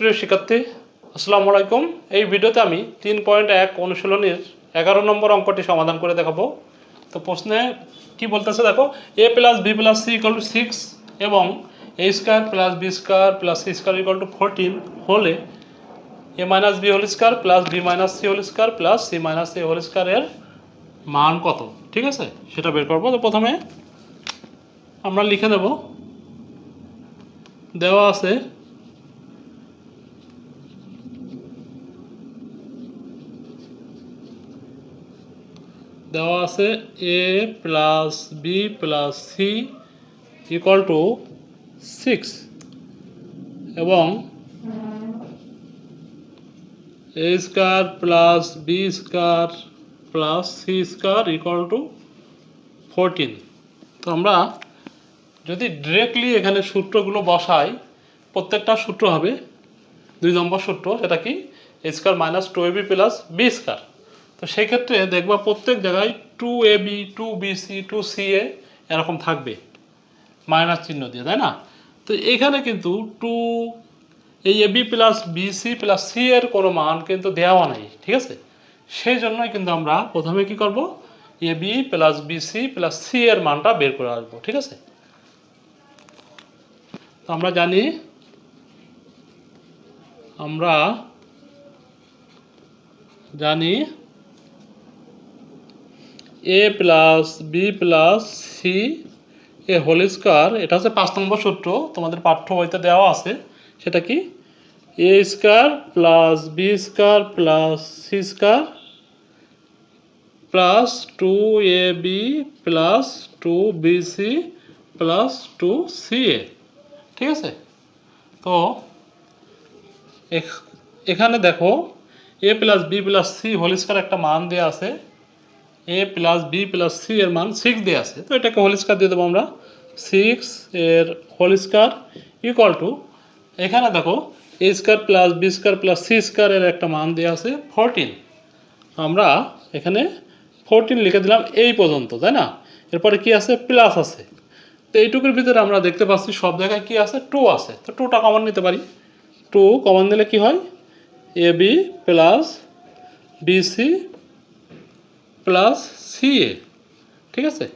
প্রিয় শিক্ষার্থী, আসসালামু আলাইকুম। এই ভিডিওতে আমি তিন পয়েন্ট এক অনুশীলনীর এগারো নম্বর অঙ্কটি সমাধান করে দেখাবো। তো প্রশ্নে কি বলতেছে, দেখো A plus B plus C equal to six এবং A square plus B square plus C square equal to fourteen হলে A minus B whole square plus B minus C whole square plus C minus A whole স্কোয়ারের মান কত? ঠিক আছে? সেটা বের করব। তো প্রথমে আমরা লিখে নেব। দেওয়া আছে দেওয়া আছে A plus B plus C equal to six এবং A square plus B square plus C square equal to fourteen তো আমরা যদি ডিরেক্টলি এখানে সূত্রগুলো বসাই, প্রত্যেকটা সূত্র হবে দুই নম্বর সূত্র, সেটা কি A square minus two A B plus B square তো সেই ক্ষেত্রে দেখবা প্রত্যেক জায়গায় two A B two B C two C A এরকম থাকবে। মাইনাস চিহ্ন দিয়ে, তাই না? তো এখানে কিন্তু টু এই A B plus B C plus C এর কোনো মান কিন্তু দেওয়া নেই, ঠিক আছে? সেই জন্যই কিন্তু আমরা প্রথমে কি করব? A B plus B C plus C এর মানটা বের করে আসব, ঠিক আছে? তো আমরা জানি আমরা জানি A plus B plus C A whole square এটা হচ্ছে পাঁচ নম্বর সূত্র, তোমাদের পাঠ্য বইতে দেওয়া আছে, সেটা কি? A square plus B square plus C square plus two A B plus two B C plus two C A ঠিক আছে? তো, এখ- এখানে দেখো A plus B plus C whole square একটা মান দেওয়া আছে A plus B plus C এর মান সিক্স দেওয়া আছে। তো এটাকে হোল দিয়ে দেবো আমরা। সিক্স এর হোল স্কোয়ার ইকুয়াল টু এখানে দেখো A square plus B square plus C স্কোয়ারের একটা মান দেওয়া আছে ফোরটিন আমরা এখানে ফোরটিন লিখে দিলাম এই পর্যন্ত, তাই না? এরপরে কি আছে? প্লাস আছে। তো এইটুকুর ভিতরে আমরা দেখতে পাচ্ছি সব জায়গায় কি আছে? টু আছে। তো টুটা কমন নিতে পারি। টু কমন নিলে কি হয়? A B plus B C plus C A ঠিক আছে?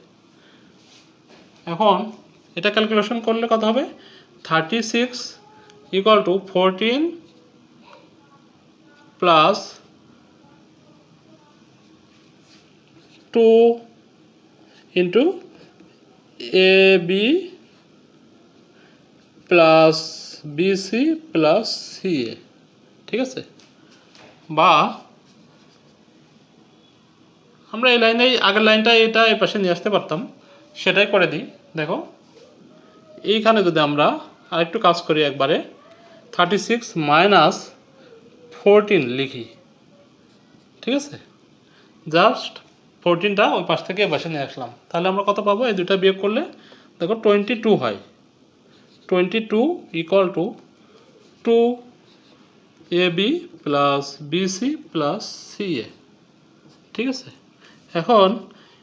এখন এটা ক্যালকুলেশন করলে কত হবে? Thirty six equal to fourteen plus two into A B plus B C plus C A ঠিক আছে? বা আমরা এই লাইনে আগের লাইনটা এটা এই পাশে নিয়ে আসতে পারতাম। সেটাই করে দিই। দেখো, এইখানে যদি আমরা আরেকটু কাজ করি একবারে থার্টি সিক্স মাইনাস ফোরটিন লিখি। ঠিক আছে? জাস্ট ফোরটিনটা ওই পাশ থেকে পাশে নিয়ে আসলাম। তাহলে আমরা কত পাবো? এই দুটা বিয়োগ করলে দেখো টোয়েন্টি টু হয়। Twenty two equal to two A B plus B C plus C A ঠিক আছে? এখন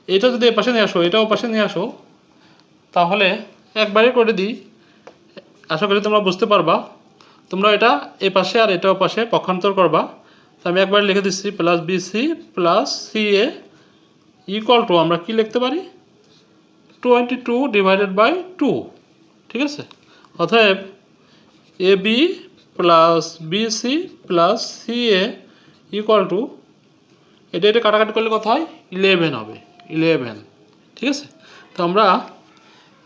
এটা যদি পাশে নিয়ে আসো, এটাও পাশে নিয়ে আসো, তাহলে একবারে করে দিই। আশা করি তোমরা বুঝতে পারবা। তোমরা এটা এ পাশে আর এটাও পাশে পক্ষান্তর করবা। তো আমি একবার লিখে দিচ্ছি plus B C plus C A equal to আমরা কি লিখতে পারি? Twenty two divided by two ঠিক আছে? অতএব A B plus B C plus C A equal to এটা এটা কাটাকাটি করলে কত হয়? ইলেভেন হবে ইলেভেন ঠিক আছে? তো আমরা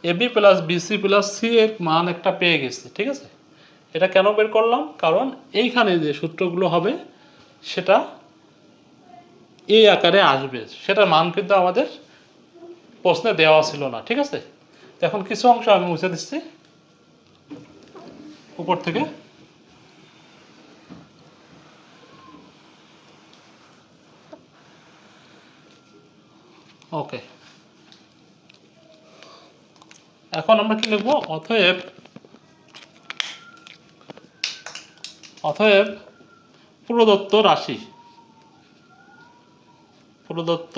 A B plus B C plus C এর মান একটা পেয়ে গেছি, ঠিক আছে? এটা কেন বের করলাম? কারণ এইখানে যে সূত্রগুলো হবে, সেটা এই আকারে আসবে। সেটার মান কিন্তু আমাদের প্রশ্নে দেওয়া ছিল না, ঠিক আছে? এখন কিছু অংশ আমি মুছে দিচ্ছি, উপর থেকে ওকে এখন আমরা কি লিখব? অতএব অতএব প্রদত্ত রাশি। প্রদত্ত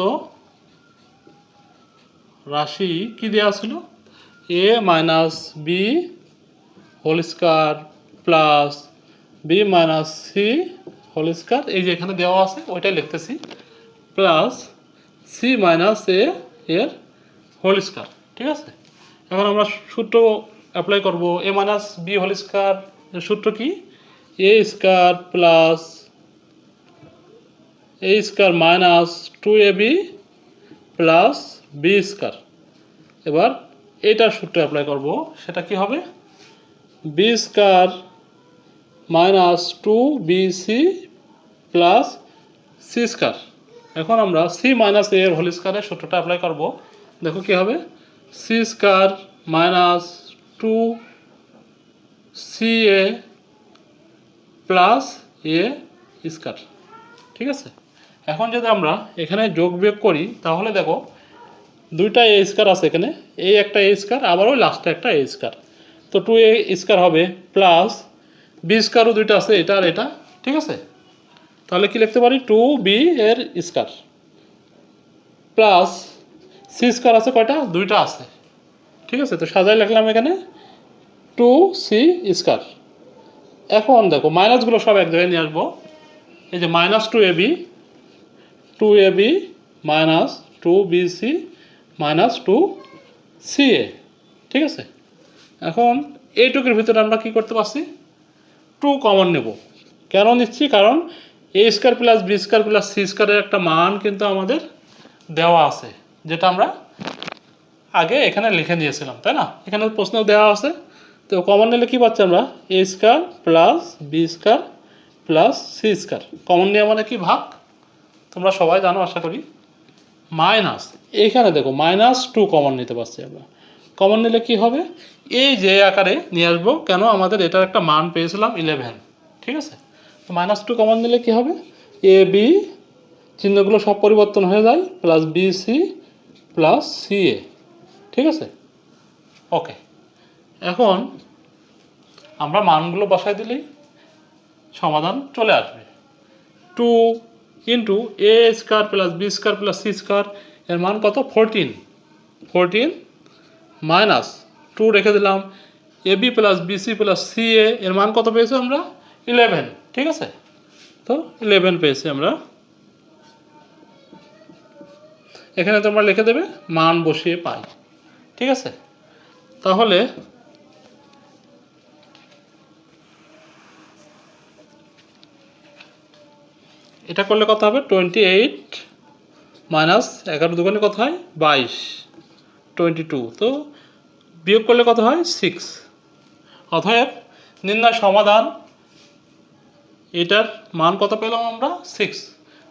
রাশি কি দেওয়া ছিল? A minus B whole square plus B minus C whole square এই যে এখানে দেওয়া আছে, ওইটাই লিখতেছি। প্লাস সি মাইনাস এ এর হোল স্কোয়ার ঠিক আছে? এখন আমরা সূত্র অ্যাপ্লাই করব A minus B whole square সূত্র কি? A square plus A square minus two A B plus B square এবার এইটার সূত্র অ্যাপ্লাই করব, সেটা কি হবে? B square minus two B C plus C square এখন আমরা সি মাইনাস এ এর হোল স্কোয়ারের সূত্রটা অ্যাপ্লাই করব, দেখো কি হবে? C square minus two C A plus A square ঠিক আছে? এখন যদি আমরা এখানে যোগ বিয়োগ করি, তাহলে দেখো, দুইটা এ স্কোয়ার আছে এখানে। এই একটা এ স্কোয়ার আবার ওই লাস্টে একটা এ স্কোয়ার তো টু এ স্কোয়ার হবে প্লাস বি স্কোয়ারও দুইটা আছে, এটা আর এটা। ঠিক আছে? তাহলে কি লিখতে পারি? টু বি এর স্কোয়ার প্লাস সি স্কোয়ার আছে কয়টা? দুইটা আছে। ঠিক আছে? তো সাজাই লিখলাম এখানে। টু সি স্কোয়ার এখন দেখো মাইনাসগুলো সব এক জায়গায় নিয়ে আসব। এই যে minus two A B two A B minus two B C minus two C A ঠিক আছে? এখন এইটুকুর ভিতরে আমরা কি করতে পারছি? টু কমন নেব। কেন নিচ্ছি? কারণ A square plus B square plus C স্কোয়ারের একটা মান কিন্তু আমাদের দেওয়া আছে। যেটা আমরা আগে এখানে লিখে নিয়েছিলাম, তাই না? এখানে প্রশ্ন দেওয়া আছে। তো কমন নিলে কি পাচ্ছি আমরা? A square plus B square plus C square common নেওয়া মানে কি ভাগ? তোমরা সবাই জানো, আশা করি। মাইনাস এইখানে দেখো মাইনাস টু কমন নিতে পারছি আমরা। কমন নিলে কি হবে? এই যে আকারে নিয়ে আসব, কেন আমাদের এটার একটা মান পেয়েছিলাম ইলেভেন ঠিক আছে? তো মাইনাস টু কমন নিলে কি হবে? এ বি চিহ্নগুলো সব পরিবর্তন হয়ে যায় plus B C plus C A ঠিক আছে? ওকে এখন আমরা মানগুলো বসাই দিলেই সমাধান চলে আসবে। Two into A square plus B square plus C square এর মান কত? ফোরটিন ফোরটিন মাইনাস টু রেখে দিলাম। A B plus B C plus C A এর মান কত পেয়েছি আমরা? ইলেভেন ঠিক আছে? তো ইলেভেন পেয়েছি আমরা এখানে তোমরা লিখে দেবে, মান বসিয়ে পাই। ঠিক আছে? তাহলে, এটা করলে কত হবে? টোয়েন্টি এইট মাইনাস এগারো দোকানে কত হয়? বাইশ। টোয়েন্টি টু তো বিয়োগ করলে কত হয়? সিক্স অতএব নির্ণয় সমাধান। এটার মান কত পেলাম আমরা? সিক্স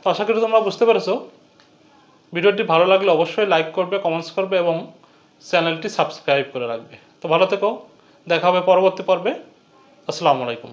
তো আশা করি তোমরা বুঝতে পেরেছ। ভিডিওটি ভালো লাগলে অবশ্যই লাইক করবে কমেন্টস করবে এবং চ্যানেলটি সাবস্ক্রাইব করে রাখবে। তো ভালো থেকো, দেখা হবে পরবর্তী পর্বে। আসসালামু আলাইকুম।